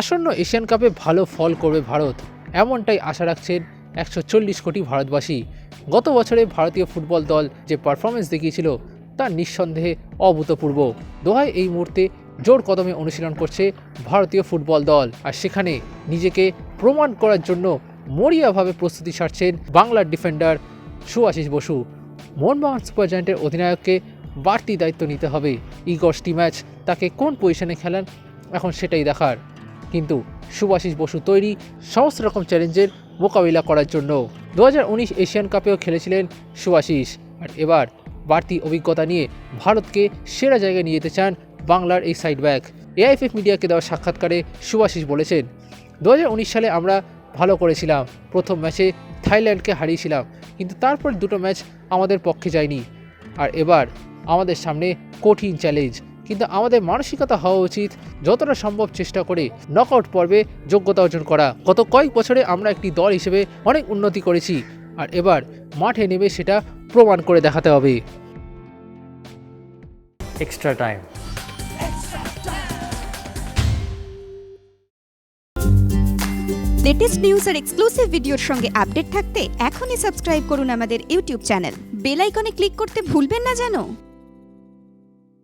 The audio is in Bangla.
আসন্ন এশিয়ান কাপে ভালো ফল করবে ভারত। এমনটাই আশা রাখছেন একশো চল্লিশ কোটি ভারতবাসী। গত বছরে ভারতীয় ফুটবল দল যে পারফরমেন্স দেখিয়েছিল, তা নিঃসন্দেহে অভূতপূর্ব। দোহায় এই মুহূর্তে জোর কদমে অনুশীলন করছে ভারতীয় ফুটবল দল। আর সেখানে নিজেকে প্রমাণ করার জন্য মরিয়াভাবে প্রস্তুতি সারছেন বাংলার ডিফেন্ডার সুআশিস বসু। মোহনবাগান সুপার জায়ান্টের অধিনায়ককে বাড়তি দায়িত্ব নিতে হবে। ইগর্সটি ম্যাচ তাকে কোন পজিশনে খেলেন, এখন সেটাই দেখার। কিন্তু সুভাষিস বসু তৈরি সমস্ত রকম চ্যালেঞ্জের মোকাবিলা করার জন্য দু হাজার উনিশ এশিয়ান কাপেও খেলেছিলেন সুভাষিস। আর এবার বাড়তি অভিজ্ঞতা নিয়ে ভারতকে সেরা জায়গায় নিয়ে যেতে চান বাংলার এই সাইড ব্যাক এআইএফএফ মিডিয়াকে দেওয়া সাক্ষাৎকারে সুভাষিস বলেছেন দু হাজার উনিশ সালে আমরা ভালো করেছিলাম, প্রথম ম্যাচে থাইল্যান্ডকে হারিয়েছিলাম, কিন্তু তারপর দুটো ম্যাচ আমাদের পক্ষে যায়নি। আর এবার আমাদের সামনে কঠিন চ্যালেঞ্জ কিন্তু আমাদের মানসিকতা হওয়া উচিত যতটা সম্ভব চেষ্টা করে নকআউট পর্বে যোগ্যতা অর্জন করা। গত কয়েক বছরে আমরা একটি দল হিসেবে অনেক উন্নতি করেছি আর এবার মাঠে নেমে সেটা প্রমাণ করে দেখাতে হবে। এক্সট্রা টাইম লেটেস্ট নিউজ আর এক্সক্লুসিভ ভিডিওর সঙ্গে আপডেট থাকতে এখনই সাবস্ক্রাইব করুন আমাদের ইউটিউব চ্যানেল বেল আইকনে ক্লিক করতে ভুলবেন না জানো